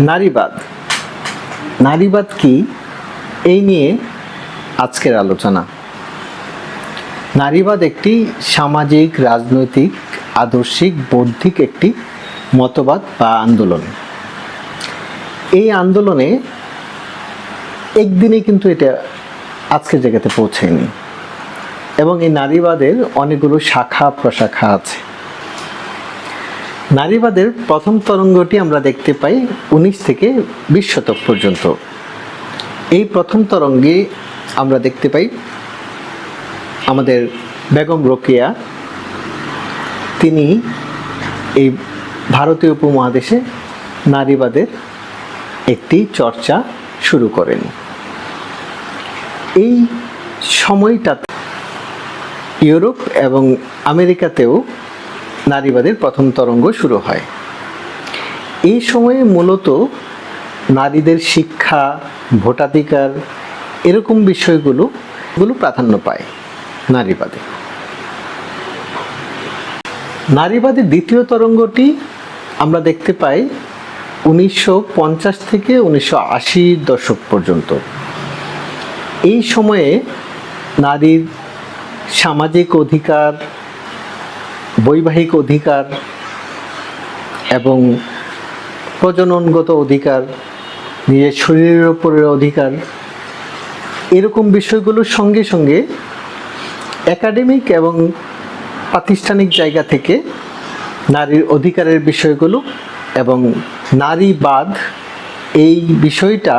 নারীবাদ। নারীবাদ কি? এই নিয়ে আজকের আলোচনা। নারীবাদ একটি সামাজিক, রাজনৈতিক, আদর্শিক, বৌদ্ধিক একটি মতবাদ বা আন্দোলন। এই আন্দোলনে একদিনে কিন্তু এটা আজকের জায়গাতে পৌঁছায়নি। এবং এই নারীবাদের অনেকগুলো শাখা, প্রশাখা আছে। নারীবাদের প্রথম তরঙ্গটি আমরা দেখতে পাই উনিশ থেকে বিশ শতক পর্যন্ত। এই প্রথম তরঙ্গে আমরা দেখতে পাই আমাদের বেগম রোকেয়া। তিনি এই ভারতীয় উপমহাদেশে নারীবাদের একটি চর্চা শুরু করেন। এই সময়টাতে ইউরোপ এবং আমেরিকাতেও নারীবাদের প্রথম তরঙ্গ শুরু হয়। এই সময়ে মূলত নারীদের শিক্ষা, ভোটাধিকার এরকম বিষয়গুলো গুলো প্রাধান্য পায় নারীবাদে। নারীবাদের দ্বিতীয় তরঙ্গটি আমরা দেখতে পাই উনিশশো পঞ্চাশ থেকে উনিশশো দশক পর্যন্ত। এই সময়ে নারীর সামাজিক অধিকার বৈবাহিক অধিকার এবং প্রজননগত অধিকার, নিজের শরীরের ওপরের অধিকার, এরকম বিষয়গুলোর সঙ্গে সঙ্গে একাডেমিক এবং প্রাতিষ্ঠানিক জায়গা থেকে নারীর অধিকারের বিষয়গুলো এবং নারীবাদ এই বিষয়টা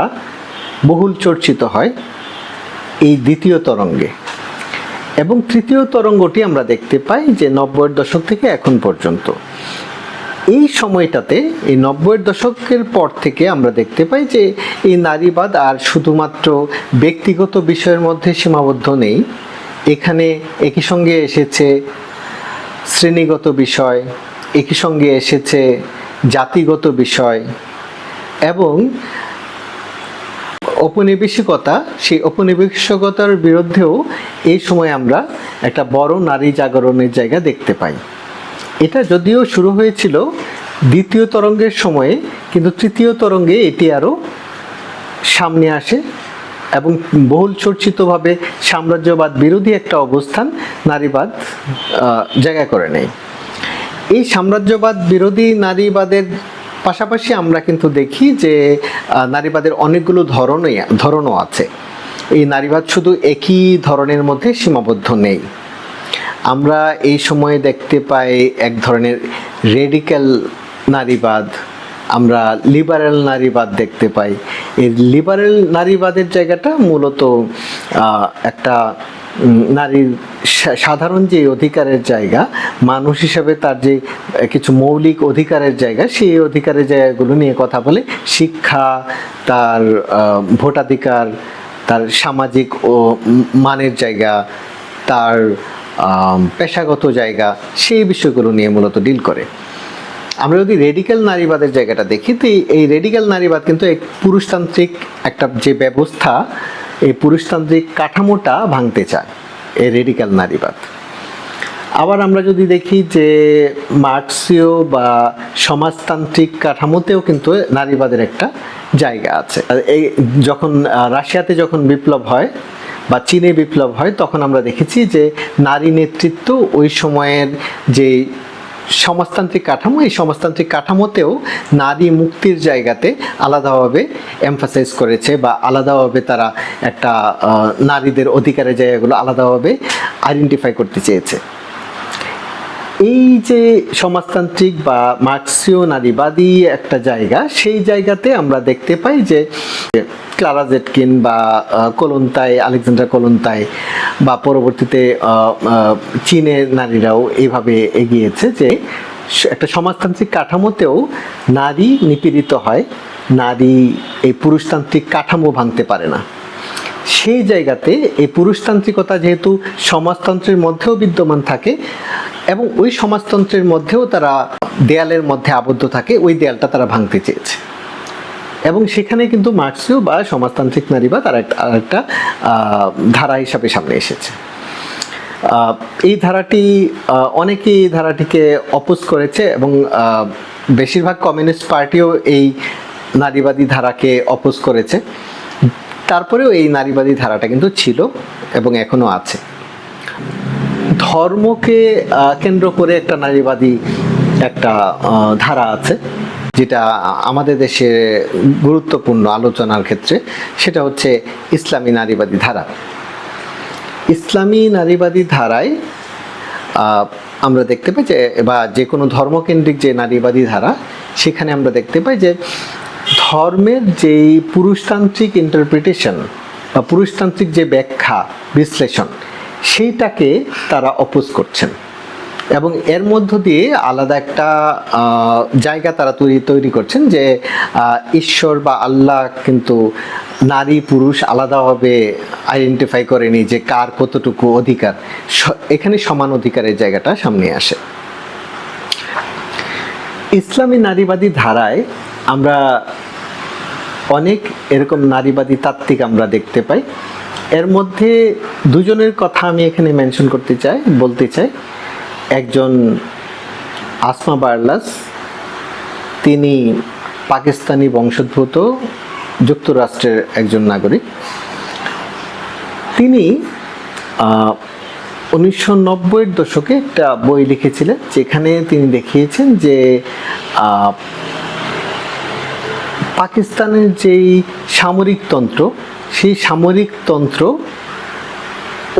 বহুল চর্চিত হয় এই দ্বিতীয় তরঙ্গে। এবং তৃতীয় তরঙ্গটি আমরা দেখতে পাই যে নব্বইয়ের দশক থেকে এখন পর্যন্ত। এই সময়টাতে, এই নব্বইয়ের দশকের পর থেকে আমরা দেখতে পাই যে এই নারীবাদ আর শুধুমাত্র ব্যক্তিগত বিষয়ের মধ্যে সীমাবদ্ধ নেই। এখানে একই সঙ্গে এসেছে শ্রেণীগত বিষয়, একই সঙ্গে এসেছে জাতিগত বিষয় এবং ঔপনিবেশিকতা, সেই ঔপনিবেশিকতার বিরুদ্ধেও এই সময় আমরা একটা বড় নারী জাগরণের জায়গা দেখতে পাই। এটা যদিও শুরু হয়েছিল দ্বিতীয় তরঙ্গের সময়ে, কিন্তু তৃতীয় তরঙ্গে এটি আরও সামনে আসে এবং বহুল চর্চিতভাবে সাম্রাজ্যবাদ বিরোধী একটা অবস্থান নারীবাদ জায়গা করে নেয়। এই সাম্রাজ্যবাদ বিরোধী নারীবাদের পাশাপাশি আমরা কিন্তু দেখি যে নারীবাদের অনেকগুলো ধরনই ধরনও আছে। এই নারীবাদ শুধু একই ধরনের মধ্যে সীমাবদ্ধ নেই। আমরা এই সময়ে দেখতে পাই এক ধরনের রেডিক্যাল নারীবাদ, আমরা লিবারেল নারীবাদ দেখতে পাই। এই লিবারেল নারীবাদের জায়গাটা মূলত একটা নারীর সাধারণ যে অধিকারের জায়গা, মানুষ হিসাবে তার যে কিছু মৌলিক অধিকারের জায়গা, সেই অধিকারের জায়গাগুলো নিয়ে কথা বলে। শিক্ষা, তার ভোটাধিকার, তার সামাজিক ও মানের জায়গা, তার পেশাগত জায়গা, সেই বিষয়গুলো নিয়ে মূলত ডিল করে। আমরা যদি রেডিক্যাল নারীবাদের জায়গাটা দেখি, তো এই- রেডিক্যাল নারীবাদ কিন্তু এক পুরুষতান্ত্রিক একটা যে ব্যবস্থা এই পুরুষতান্ত্রিক কাঠামোটা ভাঙতে চায়, এই রেডিক্যাল নারীবাদ। আবার আমরা যদি দেখি যে মার্কসীয় বা সমাজতান্ত্রিক কাঠামোতেও কিন্তু নারীবাদের একটা জায়গা আছে। এই যখন রাশিয়াতে যখন বিপ্লব হয় বা চীনে বিপ্লব হয়, তখন আমরা দেখেছি যে নারী নেতৃত্ব ওই সময়ের যে সমাজতান্ত্রিক কাঠামো, এই সমাজতান্ত্রিক কাঠামোতেও নারী মুক্তির জায়গাতে আলাদাভাবে এমফাসাইজ করেছে বা আলাদাভাবে তারা একটা নারীদের অধিকারের জায়গাগুলো আলাদাভাবে আইডেন্টিফাই করতে চেয়েছে। এই যে সমাজতান্ত্রিক বা মার্ক্সীয় নারীবাদী একটা জায়গা, সেই জায়গাতে আমরা দেখতে পাই যে ক্লারা জেটকিন বা কলন্তায় আলেকজান্ডার কলন্তায় বা পরবর্তীতে চীনের নারীরাও এইভাবে এগিয়েছে যে একটা সমাজতান্ত্রিক কাঠামোতেও নারী নিপীড়িত হয়, নারী এই পুরুষতান্ত্রিক কাঠামো ভাঙতে পারে না। সেই জায়গাতে এই পুরুষতান্ত্রিকতা যেহেতু সমাজতন্ত্রের মধ্যেও বিদ্যমান থাকে এবং ওই সমাজতন্ত্রের মধ্যেও তারা দেয়ালের মধ্যে আবদ্ধ থাকে, ওই দেয়ালটা তারা ভাঙতে চেয়েছে। এবং সেখানে কিন্তু মার্ক্সীয় বা সমাজতান্ত্রিক নারীবাদ আর একটা আর একটা ধারা হিসাবে সামনে এসেছে। এই ধারাটি অনেকেই এই ধারাটিকে অপোজ করেছে এবং বেশিরভাগ কমিউনিস্ট পার্টিও এই নারীবাদী ধারাকে অপোজ করেছে। তারপরেও এই নারীবাদী ধারাটা কিন্তু ছিল এবং এখনও আছে। ধর্মকে কেন্দ্র করে একটা নারীবাদী একটা ধারা আছে, যেটা আমাদের দেশে গুরুত্বপূর্ণ আলোচনার ক্ষেত্রে, সেটা হচ্ছে ইসলামী নারীবাদী ধারা। ইসলামী নারীবাদী ধারায় আমরা দেখতে পাই যে, বা যে কোনো ধর্মকেন্দ্রিক যে নারীবাদী ধারা, সেখানে আমরা দেখতে পাই যে, ধর্মের যেই পুরুষতান্ত্রিক ইন্টারপ্রিটেশন বা পুরুষতান্ত্রিক যে ব্যাখ্যা, বিশ্লেষণ সেইটাকে তারা অপোজ করছেন। এবং এর মধ্য দিয়ে আলাদা একটা জায়গা তারা তৈরি তৈরি করছেন যে ঈশ্বর বা আল্লাহ কিন্তু নারী, পুরুষ আলাদাভাবে আইডেন্টিফাই করেনি যে কার কতটুকু অধিকার। এখানে সমান অধিকারের জায়গাটা সামনে আসে। ইসলামী নারীবাদী ধারায় আমরা অনেক এরকম নারীবাদী তাত্ত্বিক আমরা দেখতে পাই। এর মধ্যে দুজনের কথা আমি এখানে মেনশন করতে চাই, বলতে চাই। একজন আসমা বার্লাস, তিনি পাকিস্তানি বংশোদ্ভূত, যুক্তরাষ্ট্রের একজন নাগরিক। তিনি উনিশশো নব্বইয়ের দশকে একটা বই লিখেছিলেন, যেখানে তিনি দেখিয়েছেন যে পাকিস্তানের যেই সামরিক তন্ত্র সেই সামরিক তন্ত্র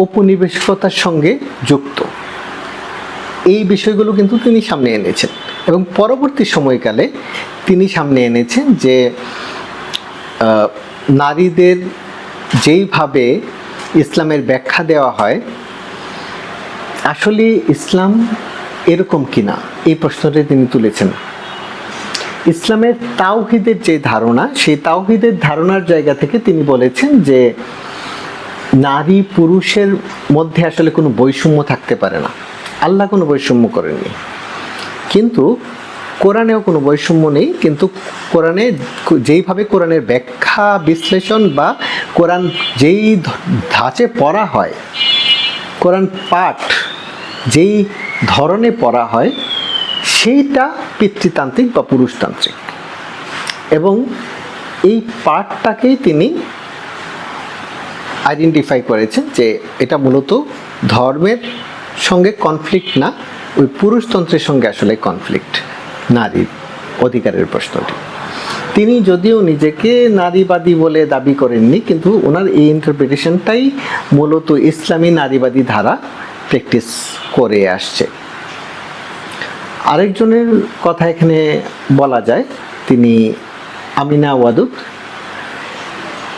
ঔপনিবেশিকতার সঙ্গে যুক্ত। এই বিষয়গুলো কিন্তু তিনি সামনে এনেছেন এবং পরবর্তী সময়কালে তিনি সামনে এনেছেন যে নারীদের যেইভাবে ইসলামের ব্যাখ্যা দেওয়া হয়, আসলে ইসলাম এরকম কিনা, এই প্রশ্নটি তিনি তুলেছেন। ইসলামের তাওহিদের যে ধারণা, সেই তাওহিদের ধারণার জায়গা থেকে তিনি বলেছেন যে নারী পুরুষের মধ্যে আসলে কোনো বৈষম্য থাকতে পারে না। আল্লাহ কোনো বৈষম্য করেননি। কিন্তু কোরআনেও কোনো বৈষম্য নেই। কিন্তু কোরআনে যেইভাবে কোরআনের ব্যাখ্যা, বিশ্লেষণ বা কোরআন যেই ধাঁচে পড়া হয়, কোরআন পাঠ যেই ধরনে পড়া হয় সেইটা পিতৃতান্ত্রিক বা পুরুষতান্ত্রিক। এবং এই পাঠটাকেই তিনি আইডেন্টিফাই করেছেন যে এটা মূলত ধর্মের সঙ্গে কনফ্লিক্ট না, ওই পুরুষতন্ত্রের সঙ্গে আসলে কনফ্লিক্ট নারীর অধিকারের প্রশ্নটি। তিনি যদিও নিজেকে নারীবাদী বলে দাবি করেননি, কিন্তু ওনার এই ইন্টারপ্রিটেশনটাই মূলত ইসলামী নারীবাদী ধারা প্র্যাকটিস করে আসছে। আরেকজনের কথা এখানে বলা যায়, তিনি আমিনা ওয়াদুদ।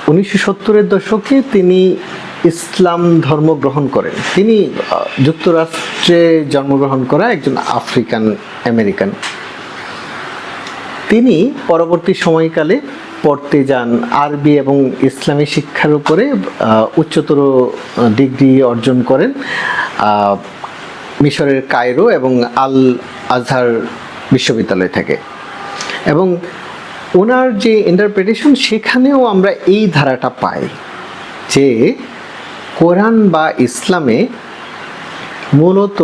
উনিশশো সত্তরের দশকে তিনি ইসলাম ধর্ম গ্রহণ করেন। তিনি যুক্তরাষ্ট্রে জন্মগ্রহণ করা একজন আফ্রিকান আমেরিকান। তিনি পরবর্তী সময়কালে পড়তে যান আরবি এবং ইসলামী শিক্ষার উপরে উচ্চতর ডিগ্রি অর্জন করেন। মিশরের কায়রো এবং আল আজহার বিশ্ববিদ্যালয় থেকে। এবং ওনার যে ইন্টারপ্রিটেশন সেখানেও আমরা এই ধারাটা পাই যে কোরআন বা ইসলামে মূলত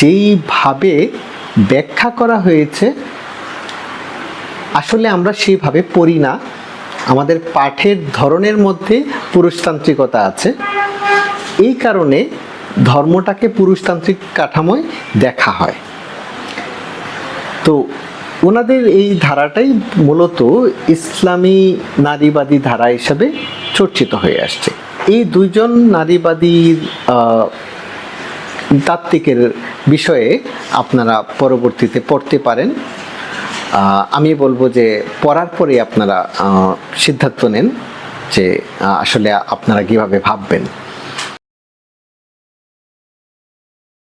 যেইভাবে ব্যাখ্যা করা হয়েছে, আসলে আমরা সেইভাবে পড়ি না। আমাদের পাঠের ধরনের মধ্যে পুরুষতান্ত্রিকতা আছে। এই কারণে ধর্মটাকে পুরুষতান্ত্রিক কাঠামোয় দেখা হয়। তো ওনাদের এই ধারাটাই মূলত ইসলামী নারীবাদী ধারা হিসাবে চর্চিত হয়ে আসছে। এই দুইজন নারীবাদী তাত্ত্বিকের বিষয়ে আপনারা পরবর্তীতে পড়তে পারেন। আমি বলব যে পড়ার পরে আপনারা সিদ্ধান্ত নেন যে আসলে আপনারা কীভাবে ভাববেন।